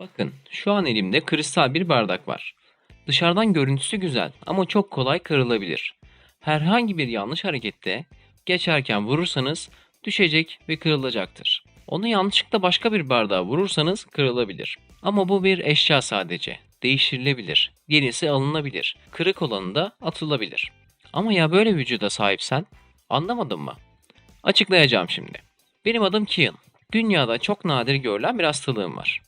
Bakın şu an elimde kristal bir bardak var. Dışarıdan görüntüsü güzel ama çok kolay kırılabilir. Herhangi bir yanlış harekette geçerken vurursanız düşecek ve kırılacaktır. Onu yanlışlıkla başka bir bardağa vurursanız kırılabilir. Ama bu bir eşya sadece. Değiştirilebilir. Yenisi alınabilir. Kırık olanı da atılabilir. Ama ya böyle vücuda sahipsen? Anlamadın mı? Açıklayacağım şimdi. Benim adım Kian. Dünyada çok nadir görülen bir hastalığım var.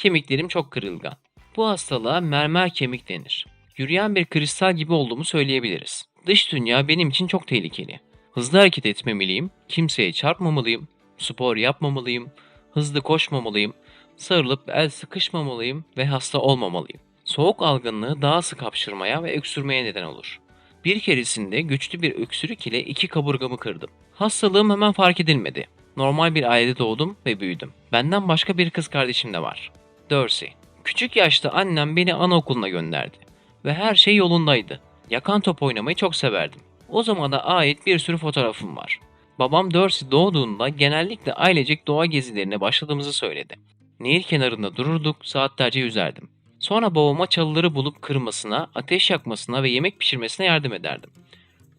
Kemiklerim çok kırılgan. Bu hastalığa mermer kemik denir. Yürüyen bir kristal gibi olduğumu söyleyebiliriz. Dış dünya benim için çok tehlikeli. Hızlı hareket etmemeliyim, kimseye çarpmamalıyım, spor yapmamalıyım, hızlı koşmamalıyım, sarılıp el sıkışmamalıyım ve hasta olmamalıyım. Soğuk algınlığı daha sık hapşırmaya ve öksürmeye neden olur. Bir keresinde güçlü bir öksürük ile iki kaburgamı kırdım. Hastalığım hemen fark edilmedi. Normal bir ailede doğdum ve büyüdüm. Benden başka bir kız kardeşim de var. Dorsey. Küçük yaşta annem beni anaokuluna gönderdi. Ve her şey yolundaydı. Yakan top oynamayı çok severdim. O zamana ait bir sürü fotoğrafım var. Babam Dorsey doğduğunda genellikle ailecek doğa gezilerine başladığımızı söyledi. Nehir kenarında dururduk, saatlerce yüzerdim. Sonra babama çalıları bulup kırmasına, ateş yakmasına ve yemek pişirmesine yardım ederdim.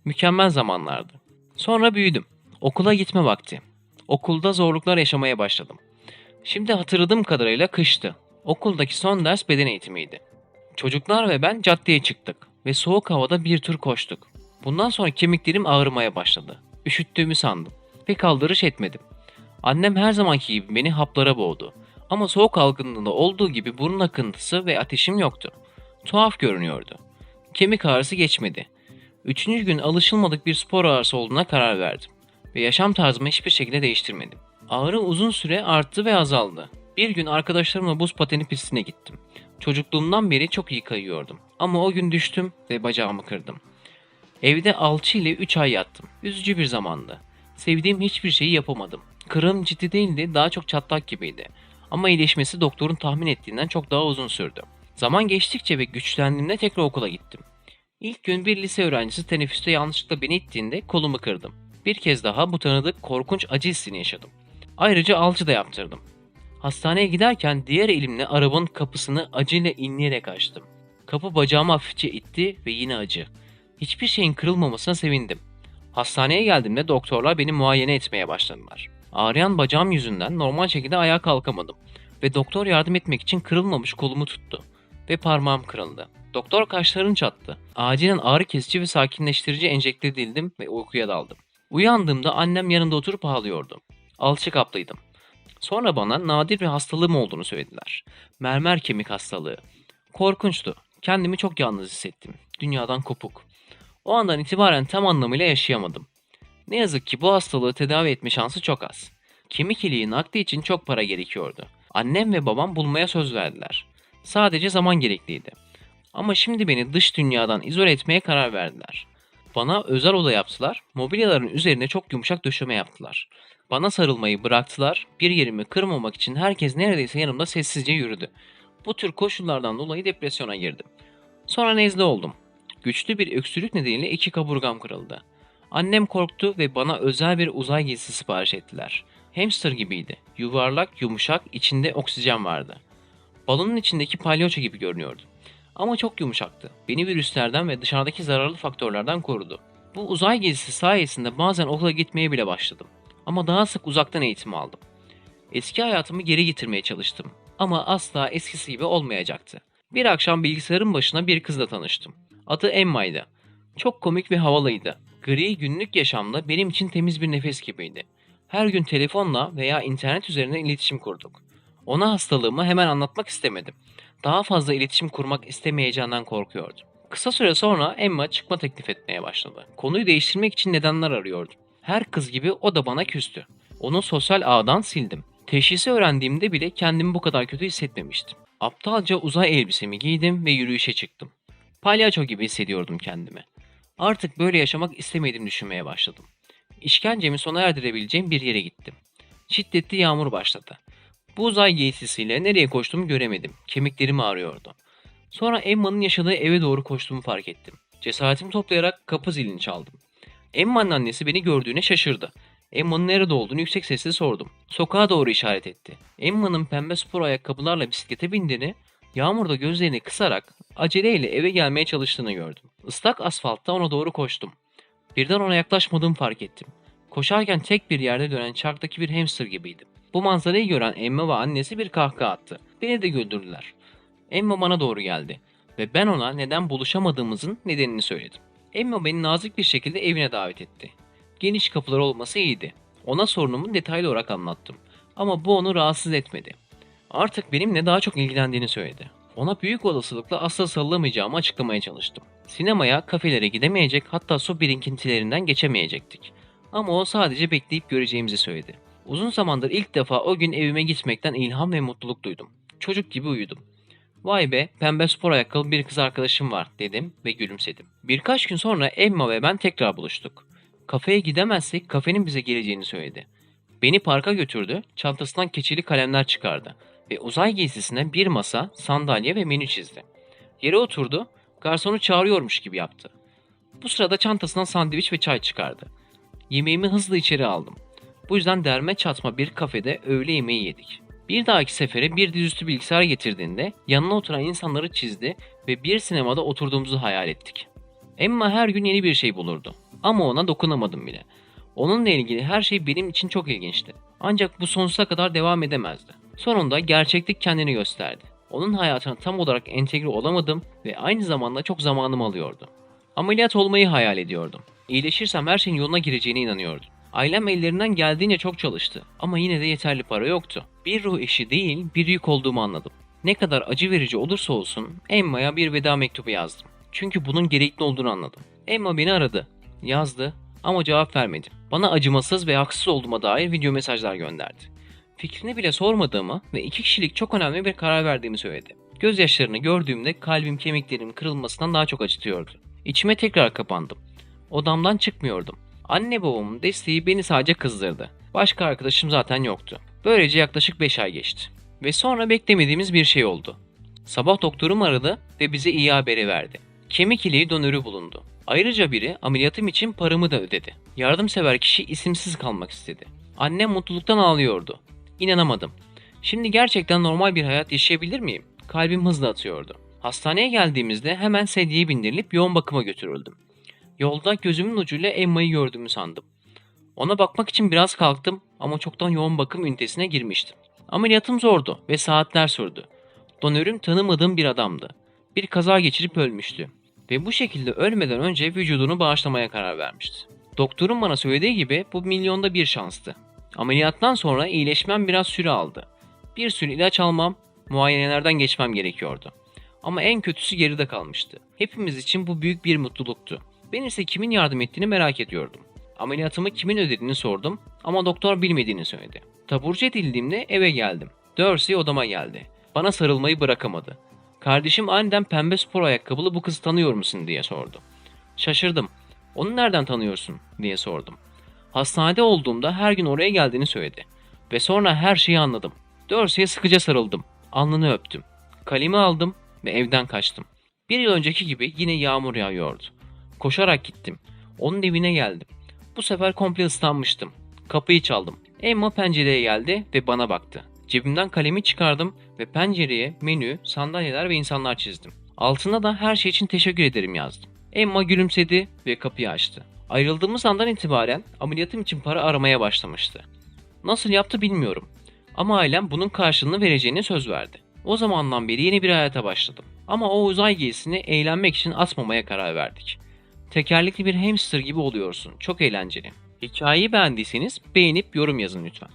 Mükemmel zamanlardı. Sonra büyüdüm. Okula gitme vakti. Okulda zorluklar yaşamaya başladım. Şimdi hatırladığım kadarıyla kıştı. Okuldaki son ders beden eğitimiydi. Çocuklar ve ben caddeye çıktık ve soğuk havada bir tur koştuk. Bundan sonra kemiklerim ağrımaya başladı. Üşüttüğümü sandım. Pek aldırış etmedim. Annem her zamanki gibi beni haplara boğdu. Ama soğuk algınlığında olduğu gibi burun akıntısı ve ateşim yoktu. Tuhaf görünüyordu. Kemik ağrısı geçmedi. Üçüncü gün alışılmadık bir spor ağrısı olduğuna karar verdim. Ve yaşam tarzımı hiçbir şekilde değiştirmedim. Ağrı uzun süre arttı ve azaldı. Bir gün arkadaşlarımla buz pateni pistine gittim. Çocukluğumdan beri çok iyi kayıyordum. Ama o gün düştüm ve bacağımı kırdım. Evde alçı ile 3 ay yattım. Üzücü bir zamandı. Sevdiğim hiçbir şeyi yapamadım. Kırığım ciddi değildi, daha çok çatlak gibiydi. Ama iyileşmesi doktorun tahmin ettiğinden çok daha uzun sürdü. Zaman geçtikçe ve güçlendiğimde tekrar okula gittim. İlk gün bir lise öğrencisi teneffüste yanlışlıkla beni ittiğinde kolumu kırdım. Bir kez daha bu tanıdık korkunç acı hissini yaşadım. Ayrıca alçı da yaptırdım. Hastaneye giderken diğer elimle arabanın kapısını acıyla inleyerek açtım. Kapı bacağımı hafifçe itti ve yine acı. Hiçbir şeyin kırılmamasına sevindim. Hastaneye geldiğimde doktorlar beni muayene etmeye başladılar. Ağrıyan bacağım yüzünden normal şekilde ayağa kalkamadım ve doktor yardım etmek için kırılmamış kolumu tuttu ve parmağım kırıldı. Doktor kaşlarını çattı. Acilen ağrı kesici ve sakinleştirici enjekte edildim ve uykuya daldım. Uyandığımda annem yanında oturup ağlıyordu. Alçı kaplıydım. Sonra bana nadir bir hastalığım olduğunu söylediler. Mermer kemik hastalığı. Korkunçtu. Kendimi çok yalnız hissettim. Dünyadan kopuk. O andan itibaren tam anlamıyla yaşayamadım. Ne yazık ki bu hastalığı tedavi etme şansı çok az. Kemik iliği nakli için çok para gerekiyordu. Annem ve babam bulmaya söz verdiler. Sadece zaman gerekliydi. Ama şimdi beni dış dünyadan izole etmeye karar verdiler. Bana özel oda yaptılar, mobilyaların üzerine çok yumuşak döşeme yaptılar. Bana sarılmayı bıraktılar, bir yerimi kırmamak için herkes neredeyse yanımda sessizce yürüdü. Bu tür koşullardan dolayı depresyona girdim. Sonra nezle oldum. Güçlü bir öksürük nedeniyle iki kaburgam kırıldı. Annem korktu ve bana özel bir uzay giysisi sipariş ettiler. Hamster gibiydi. Yuvarlak, yumuşak, içinde oksijen vardı. Balonun içindeki palyaço gibi görünüyordu. Ama çok yumuşaktı. Beni virüslerden ve dışarıdaki zararlı faktörlerden korudu. Bu uzay gezisi sayesinde bazen okula gitmeye bile başladım. Ama daha sık uzaktan eğitim aldım. Eski hayatımı geri getirmeye çalıştım. Ama asla eskisi gibi olmayacaktı. Bir akşam bilgisayarın başına bir kızla tanıştım. Adı Emma'ydı. Çok komik ve havalıydı. Gri günlük yaşamda benim için temiz bir nefes gibiydi. Her gün telefonla veya internet üzerinden iletişim kurduk. Ona hastalığımı hemen anlatmak istemedim. Daha fazla iletişim kurmak istemeyeceğinden korkuyordum. Kısa süre sonra Emma çıkma teklif etmeye başladı. Konuyu değiştirmek için nedenler arıyordu. Her kız gibi o da bana küstü. Onu sosyal ağdan sildim. Teşhisi öğrendiğimde bile kendimi bu kadar kötü hissetmemiştim. Aptalca uzay elbisemi giydim ve yürüyüşe çıktım. Palyaço gibi hissediyordum kendimi. Artık böyle yaşamak istemediğimi düşünmeye başladım. İşkencemi sona erdirebileceğim bir yere gittim. Şiddetli yağmur başladı. Bu uzay giysisiyle nereye koştuğumu göremedim. Kemiklerim ağrıyordu. Sonra Emma'nın yaşadığı eve doğru koştuğumu fark ettim. Cesaretimi toplayarak kapı zilini çaldım. Emma'nın annesi beni gördüğüne şaşırdı. Emma'nın nerede olduğunu yüksek sesle sordum. Sokağa doğru işaret etti. Emma'nın pembe spor ayakkabılarla bisiklete bindiğini, yağmurda gözlerini kısarak aceleyle eve gelmeye çalıştığını gördüm. Islak asfaltta ona doğru koştum. Birden ona yaklaşmadığımı fark ettim. Koşarken tek bir yerde dönen çarktaki bir hamster gibiydim. Bu manzarayı gören Emma ve annesi bir kahkaha attı. Beni de güldürdüler. Emma bana doğru geldi ve ben ona neden buluşamadığımızın nedenini söyledim. Emma beni nazik bir şekilde evine davet etti. Geniş kapılar olması iyiydi. Ona sorunumu detaylı olarak anlattım. Ama bu onu rahatsız etmedi. Artık benimle daha çok ilgilendiğini söyledi. Ona büyük olasılıkla asla sallamayacağımı açıklamaya çalıştım. Sinemaya, kafelere gidemeyecek hatta su birikintilerinden geçemeyecektik. Ama o sadece bekleyip göreceğimizi söyledi. Uzun zamandır ilk defa o gün evime gitmekten ilham ve mutluluk duydum. Çocuk gibi uyudum. Vay be pembe spor ayakkabılı bir kız arkadaşım var dedim ve gülümsedim. Birkaç gün sonra Emma ve ben tekrar buluştuk. Kafeye gidemezsek kafenin bize geleceğini söyledi. Beni parka götürdü, çantasından keçeli kalemler çıkardı ve uzay giysisine bir masa, sandalye ve menü çizdi. Yere oturdu, garsonu çağırıyormuş gibi yaptı. Bu sırada çantasından sandviç ve çay çıkardı. Yemeğimi hızlı içeri aldım. Bu yüzden derme çatma bir kafede öğle yemeği yedik. Bir dahaki sefere bir dizüstü bilgisayar getirdiğinde yanına oturan insanları çizdi ve bir sinemada oturduğumuzu hayal ettik. Emma her gün yeni bir şey bulurdu. Ama ona dokunamadım bile. Onunla ilgili her şey benim için çok ilginçti. Ancak bu sonsuza kadar devam edemezdi. Sonunda gerçeklik kendini gösterdi. Onun hayatına tam olarak entegre olamadım ve aynı zamanda çok zamanımı alıyordu. Ameliyat olmayı hayal ediyordum. İyileşirsem her şeyin yoluna gireceğine inanıyordum. Ailem ellerinden geldiğince çok çalıştı ama yine de yeterli para yoktu. Bir ruh eşi değil bir yük olduğumu anladım. Ne kadar acı verici olursa olsun Emma'ya bir veda mektubu yazdım. Çünkü bunun gerekli olduğunu anladım. Emma beni aradı, yazdı ama cevap vermedi. Bana acımasız ve haksız olduğuma dair video mesajlar gönderdi. Fikrini bile sormadığımı ve iki kişilik çok önemli bir karar verdiğimi söyledi. Gözyaşlarını gördüğümde kalbim kemiklerimin kırılmasından daha çok acıtıyordu. İçime tekrar kapandım. Odamdan çıkmıyordum. Anne babamın desteği beni sadece kızdırdı. Başka arkadaşım zaten yoktu. Böylece yaklaşık 5 ay geçti. Ve sonra beklemediğimiz bir şey oldu. Sabah doktorum aradı ve bize iyi haberi verdi. Kemik iliği donörü bulundu. Ayrıca biri ameliyatım için paramı da ödedi. Yardımsever kişi isimsiz kalmak istedi. Annem mutluluktan ağlıyordu. İnanamadım. Şimdi gerçekten normal bir hayat yaşayabilir miyim? Kalbim hızla atıyordu. Hastaneye geldiğimizde hemen sedyeye bindirilip yoğun bakıma götürüldüm. Yolda gözümün ucuyla Emma'yı gördüğümü sandım. Ona bakmak için biraz kalktım ama çoktan yoğun bakım ünitesine girmiştim. Ameliyatım zordu ve saatler sürdü. Donörüm tanımadığım bir adamdı. Bir kaza geçirip ölmüştü. Ve bu şekilde ölmeden önce vücudunu bağışlamaya karar vermişti. Doktorun bana söylediği gibi bu milyonda bir şanstı. Ameliyattan sonra iyileşmem biraz süre aldı. Bir sürü ilaç almam, muayenelerden geçmem gerekiyordu. Ama en kötüsü geride kalmıştı. Hepimiz için bu büyük bir mutluluktu. Ben ise kimin yardım ettiğini merak ediyordum. Ameliyatımı kimin ödediğini sordum ama doktor bilmediğini söyledi. Taburcu edildiğimde eve geldim. Dorsey odama geldi. Bana sarılmayı bırakamadı. Kardeşim aniden pembe spor ayakkabılı bu kızı tanıyor musun diye sordu. Şaşırdım. Onu nereden tanıyorsun diye sordum. Hastanede olduğumda her gün oraya geldiğini söyledi. Ve sonra her şeyi anladım. Dorsey'e sıkıca sarıldım. Alnını öptüm. Kalemi aldım ve evden kaçtım. Bir yıl önceki gibi yine yağmur yağıyordu. Koşarak gittim. Onun evine geldim. Bu sefer komple ıslanmıştım. Kapıyı çaldım. Emma pencereye geldi ve bana baktı. Cebimden kalemi çıkardım ve pencereye menü, sandalyeler ve insanlar çizdim. Altına da her şey için teşekkür ederim yazdım. Emma gülümsedi ve kapıyı açtı. Ayrıldığımız andan itibaren ameliyatım için para aramaya başlamıştı. Nasıl yaptı bilmiyorum. Ama ailem bunun karşılığını vereceğine söz verdi. O zamandan beri yeni bir hayata başladım. Ama o uzay giysisini eğlenmek için atmamaya karar verdik. Tekerlekli bir hamster gibi oluyorsun. Çok eğlenceli. Hikayeyi beğendiyseniz beğenip yorum yazın lütfen.